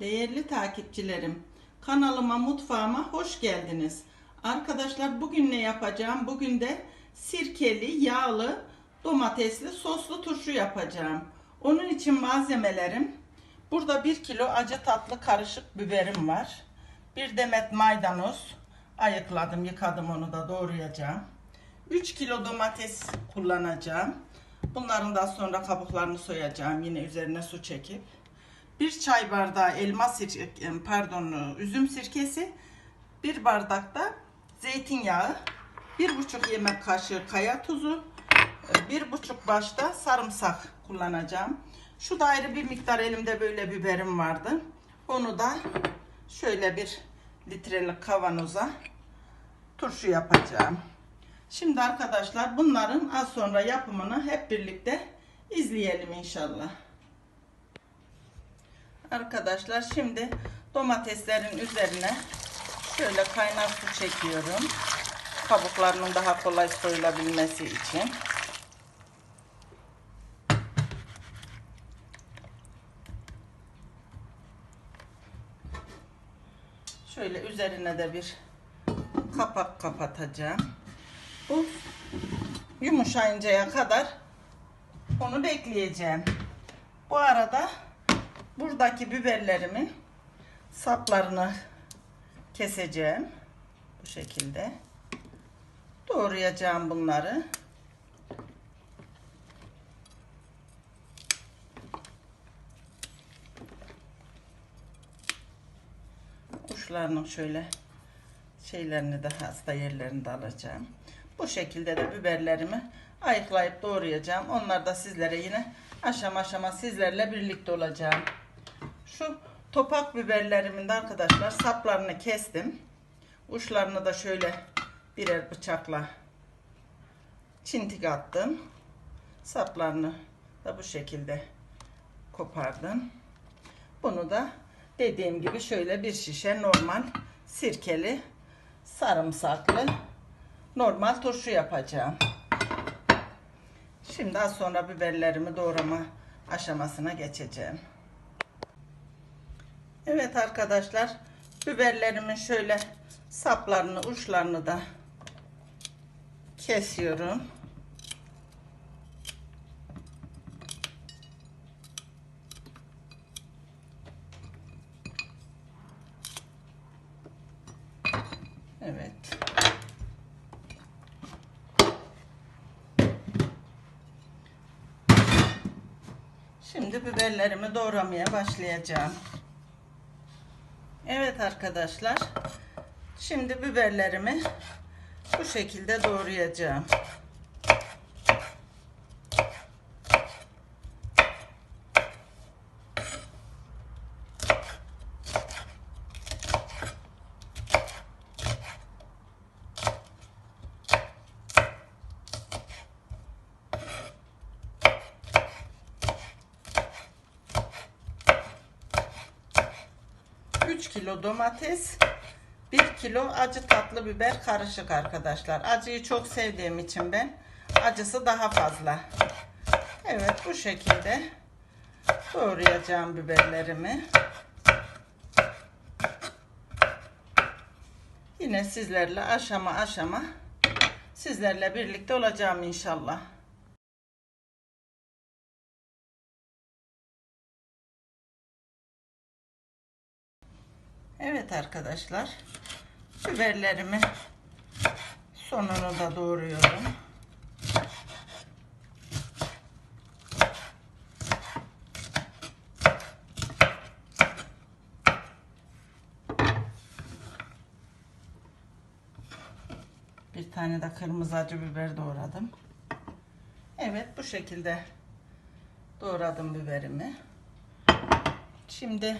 Değerli takipçilerim, kanalıma, mutfağıma hoş geldiniz. Arkadaşlar bugün ne yapacağım? Bugün de sirkeli, yağlı, domatesli, soslu turşu yapacağım. Onun için malzemelerim, burada 1 kilo acı tatlı karışık biberim var. Bir demet maydanoz, ayıkladım, yıkadım onu da doğrayacağım. 3 kilo domates kullanacağım. Bunların da sonra kabuklarını soyacağım yine üzerine su çekip. Bir çay bardağı elma sirke, pardon üzüm sirkesi, bir bardakta zeytinyağı, bir buçuk yemek kaşığı kaya tuzu, bir buçuk başta sarımsak kullanacağım. Şu da ayrı bir miktar elimde böyle biberim vardı. Onu da şöyle bir litrelik kavanoza turşu yapacağım. Şimdi arkadaşlar bunların az sonra yapımını hep birlikte izleyelim inşallah. Arkadaşlar şimdi domateslerin üzerine şöyle kaynar su çekiyorum. Kabuklarının daha kolay soyulabilmesi için. Şöyle üzerine de bir kapak kapatacağım. Bu yumuşayıncaya kadar onu bekleyeceğim. Bu arada buradaki biberlerimin saplarını keseceğim. Bu şekilde. Doğrayacağım bunları. Uçlarının şöyle şeylerini de hasta yerlerini de alacağım. Bu şekilde de biberlerimi ayıklayıp doğrayacağım. Onlar da sizlere yine aşama aşama sizlerle birlikte olacağım. Şu topak biberlerimin de arkadaşlar saplarını kestim. Uçlarını da şöyle birer bıçakla çintik attım. Saplarını da bu şekilde kopardım. Bunu da dediğim gibi şöyle bir şişe normal sirkeli sarımsaklı normal turşu yapacağım. Şimdi az sonra biberlerimi doğrama aşamasına geçeceğim. Evet arkadaşlar biberlerimin şöyle saplarını uçlarını da kesiyorum. Evet. Şimdi biberlerimi doğramaya başlayacağım. Evet arkadaşlar. Şimdi biberlerimi bu şekilde doğrayacağım. Kilo domates, 1 kilo acı tatlı biber karışık arkadaşlar. Acıyı çok sevdiğim için ben acısı daha fazla. Evet bu şekilde doğrayacağım biberlerimi. Yine sizlerle aşama aşama sizlerle birlikte olacağım inşallah. Evet arkadaşlar. Biberlerimi sonunu da doğruyorum. Bir tane de kırmızı acı biber doğradım. Evet bu şekilde doğradım biberimi. Şimdi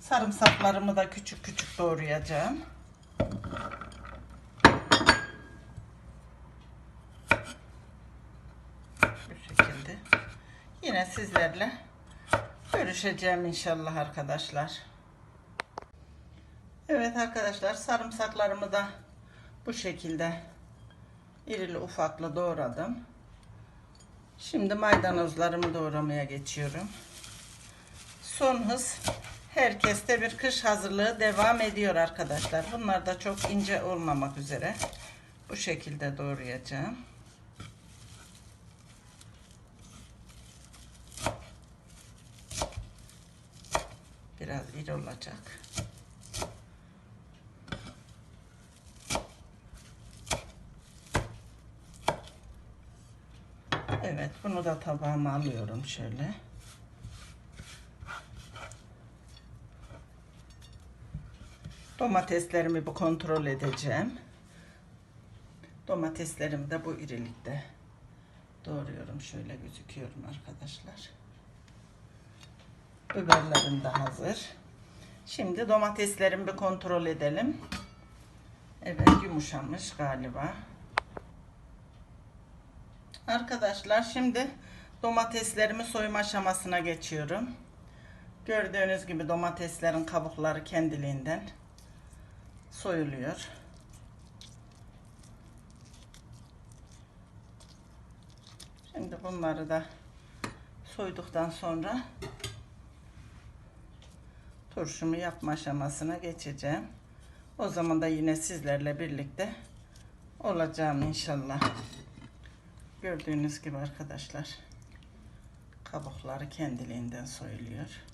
sarımsaklarımı da küçük küçük doğrayacağım. Bu şekilde. Yine sizlerle görüşeceğim inşallah arkadaşlar. Evet arkadaşlar sarımsaklarımı da bu şekilde irili ufaklı doğradım. Şimdi maydanozlarımı doğramaya geçiyorum. Son hız Herkeste bir kış hazırlığı devam ediyor arkadaşlar. Bunlar da çok ince olmamak üzere. Bu şekilde doğrayacağım. Biraz iri olacak. Evet, bunu da tabağıma alıyorum şöyle. Domateslerimi bir kontrol edeceğim. Domateslerimi de bu irilikte doğruyorum. Şöyle gözüküyorum arkadaşlar. Biberlerim de hazır. Şimdi domateslerimi bir kontrol edelim. Evet yumuşamış galiba. Arkadaşlar şimdi domateslerimi soyma aşamasına geçiyorum. Gördüğünüz gibi domateslerin kabukları kendiliğinden soyuluyor. Şimdi bunları da soyduktan sonra turşumu yapma aşamasına geçeceğim. O zaman da yine sizlerle birlikte olacağım inşallah. Gördüğünüz gibi arkadaşlar kabukları kendiliğinden soyuluyor.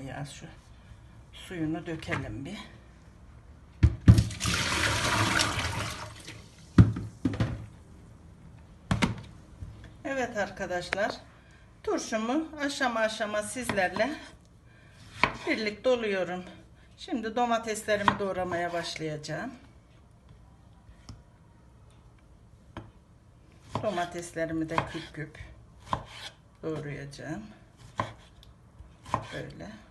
Bayağı şu suyunu dökelim bir. Evet arkadaşlar. Turşumu aşama aşama sizlerle birlikte oluyorum. Şimdi domateslerimi doğramaya başlayacağım. Domateslerimi de küp küp doğrayacağım. Böyle.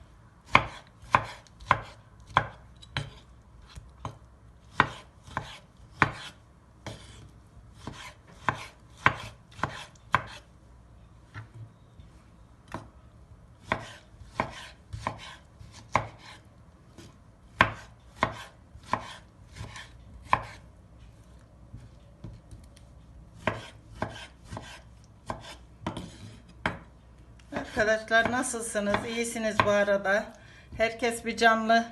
Arkadaşlar nasılsınız? İyisiniz bu arada. Herkes bir canlı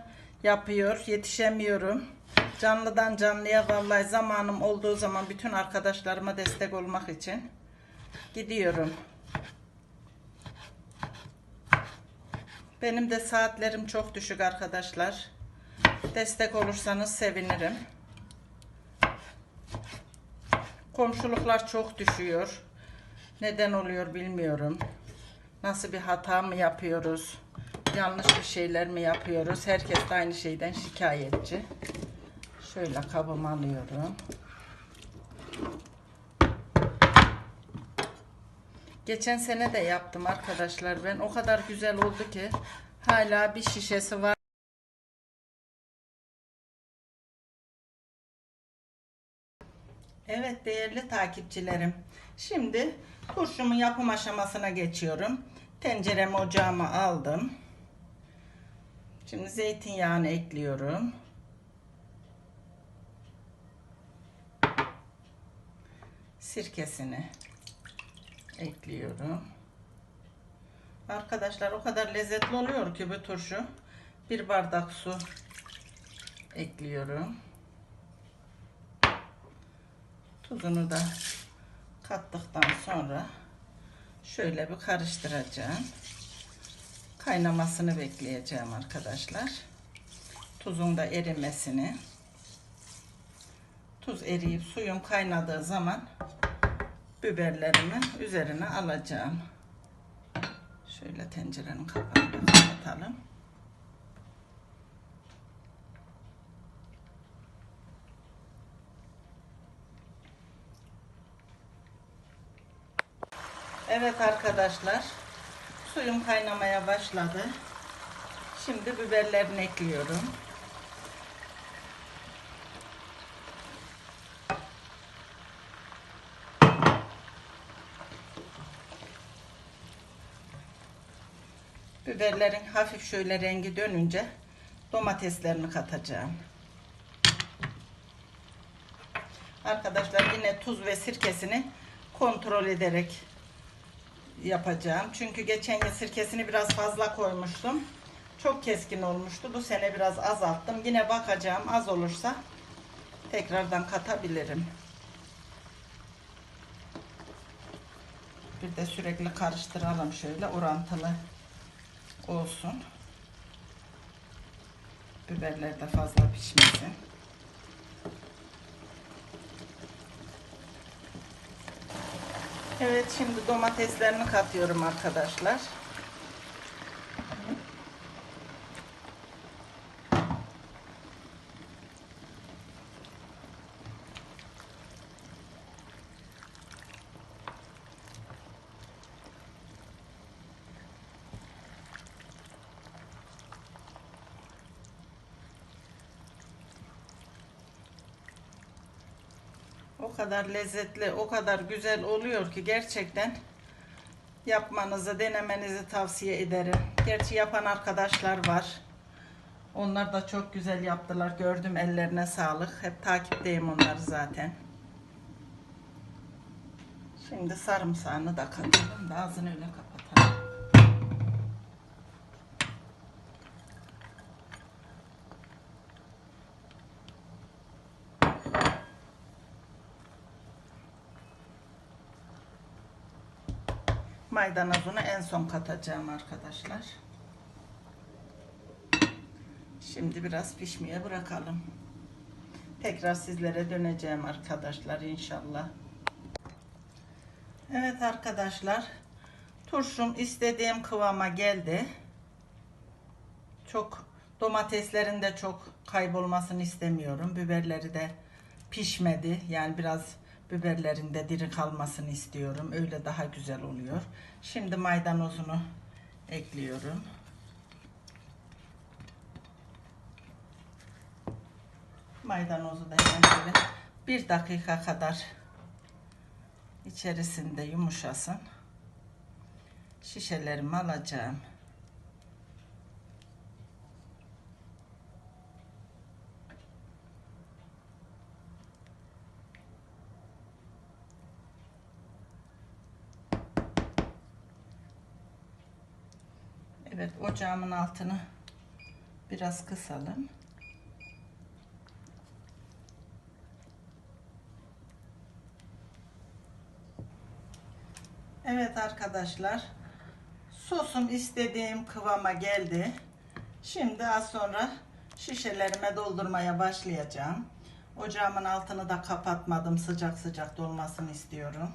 yapıyor. Yetişemiyorum. Canlıdan canlıya vallahi zamanım olduğu zaman bütün arkadaşlarıma destek olmak için gidiyorum. Benim de saatlerim çok düşük arkadaşlar. Destek olursanız sevinirim. Komşuluklar çok düşüyor. Neden oluyor bilmiyorum. Nasıl bir hata mı yapıyoruz? Yanlış bir şeyler mi yapıyoruz? Herkes de aynı şeyden şikayetçi. Şöyle kabımı alıyorum. Geçen sene de yaptım arkadaşlar ben. O kadar güzel oldu ki hala bir şişesi var. Evet değerli takipçilerim. Şimdi turşumun yapım aşamasına geçiyorum. Tenceremi ocağıma aldım. Şimdi zeytinyağını ekliyorum. Sirkesini ekliyorum. Arkadaşlar o kadar lezzetli oluyor ki bu turşu. Bir bardak su ekliyorum. Tuzunu da kattıktan sonra şöyle bir karıştıracağım. Kaynamasını bekleyeceğim arkadaşlar. Tuzun da erimesini. Tuz eriyip suyum kaynadığı zaman biberlerimi üzerine alacağım. Şöyle tencerenin kapağını kapatalım. Evet arkadaşlar. Suyum kaynamaya başladı. Şimdi biberlerini ekliyorum. Biberlerin hafif şöyle rengi dönünce domateslerini katacağım. Arkadaşlar yine tuz ve sirkesini kontrol ederek yapacağım. Çünkü geçen yıl sirkesini biraz fazla koymuştum. Çok keskin olmuştu. Bu sene biraz azalttım. Yine bakacağım. Az olursa tekrardan katabilirim. Bir de sürekli karıştıralım şöyle orantılı olsun. Biberler de fazla pişmesin. Evet şimdi domateslerini katıyorum arkadaşlar. O kadar lezzetli, o kadar güzel oluyor ki gerçekten yapmanızı, denemenizi tavsiye ederim. Gerçi yapan arkadaşlar var. Onlar da çok güzel yaptılar. Gördüm ellerine sağlık. Hep takipteyim onları zaten. Şimdi sarımsağını da katalım ağzını öyle kapatalım. Maydanozunu en son katacağım arkadaşlar. Şimdi biraz pişmeye bırakalım. Tekrar sizlere döneceğim arkadaşlar inşallah. Evet arkadaşlar. Turşum istediğim kıvama geldi. Çok domateslerin de çok kaybolmasını istemiyorum. Biberleri de pişmedi. Yani biraz biberlerin de diri kalmasını istiyorum. Öyle daha güzel oluyor. Şimdi maydanozunu ekliyorum. Maydanozu da hemen şöyle bir dakika kadar içerisinde yumuşasın. Şişelerimi alacağım. Evet ocağımın altını biraz kısalım. Evet arkadaşlar. Sosum istediğim kıvama geldi. Şimdi az sonra şişelerime doldurmaya başlayacağım. Ocağımın altını da kapatmadım. Sıcak sıcak dolmasını istiyorum.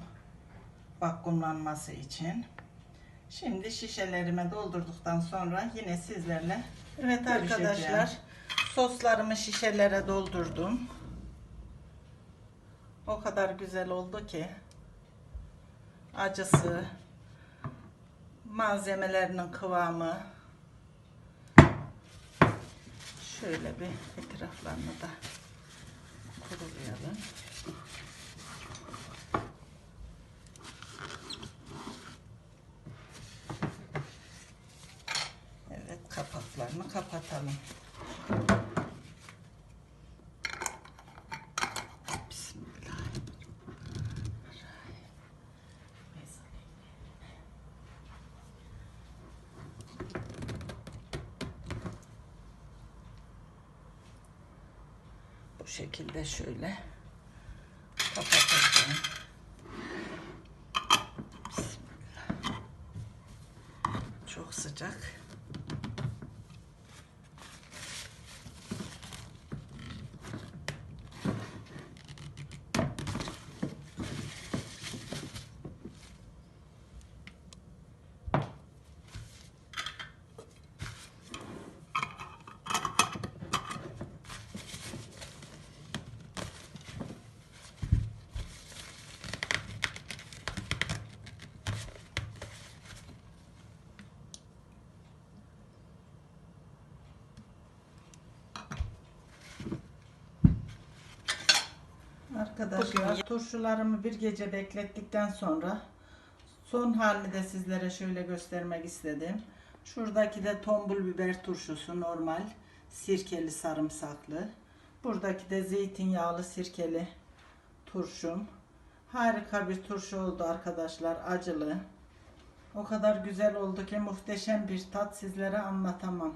Vakumlanması için. Şimdi şişelerime doldurduktan sonra yine sizlerle Evet arkadaşlar soslarımı şişelere doldurdum. O kadar güzel oldu ki acısı malzemelerinin kıvamı şöyle bir etraflarını da kurulayalım. Evet kapaklarını kapatalım. Bismillahirrahmanirrahim. Bu şekilde şöyle kapatacağım. Bismillah. Çok sıcak. Arkadaşlar turşularımı bir gece beklettikten sonra son halini de sizlere şöyle göstermek istedim. Şuradaki de tombul biber turşusu normal sirkeli sarımsaklı. Buradaki de zeytinyağlı sirkeli turşum. Harika bir turşu oldu arkadaşlar acılı. O kadar güzel oldu ki muhteşem bir tat sizlere anlatamam.